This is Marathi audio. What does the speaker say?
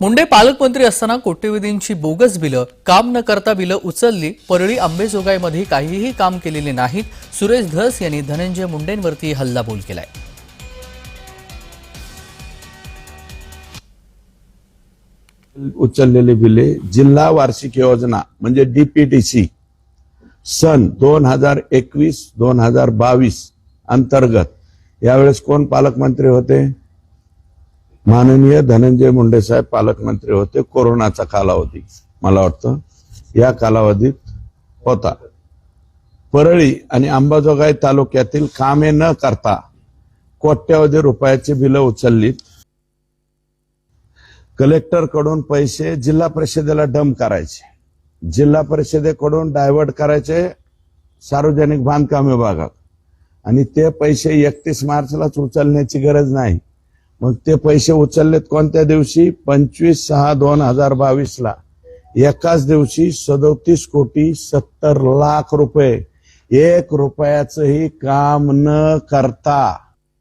मुंडे पालकमंत्री असताना कोट्यवधींची बोगस बिलं काम न करता बिलं उचलली परळी आंबेजोगाईमध्ये काहीही काम केलेले नाहीत सुरेश धस यांनी धनंजय मुंडेंवरती हल्लाबोल केलाय. उचललेली बिले जिल्हा वार्षिक योजना म्हणजे डीपीटीसी सन दोन हजार एकवीस दोन हजार बावीस अंतर्गत. यावेळेस कोण पालकमंत्री होते? माननीय धनंजय मुंडे साहेब पालकमंत्री होते कोरोनाचा कालावधी. मला वाटतं या कालावधीत होता. परळी आणि अंबाजोगाई तालुक्यातील कामे न करता कोट्यावधी रुपयाची बिलं उचललीत. कलेक्टरकडून पैसे जिल्हा परिषदेला डम करायचे. जिल्हा परिषदेकडून डायव्हर्ट करायचे सार्वजनिक बांधकाम विभागात. आणि ते पैसे एकतीस मार्चलाच उचलण्याची गरज नाही. मग ते पैसे उचललेत कोणत्या दिवशी? पंचवीस सहा दोन हजार बावीस ला एकाच दिवशी सदोतीस कोटी सत्तर लाख रुपये. एक रुपयाचंही काम न करता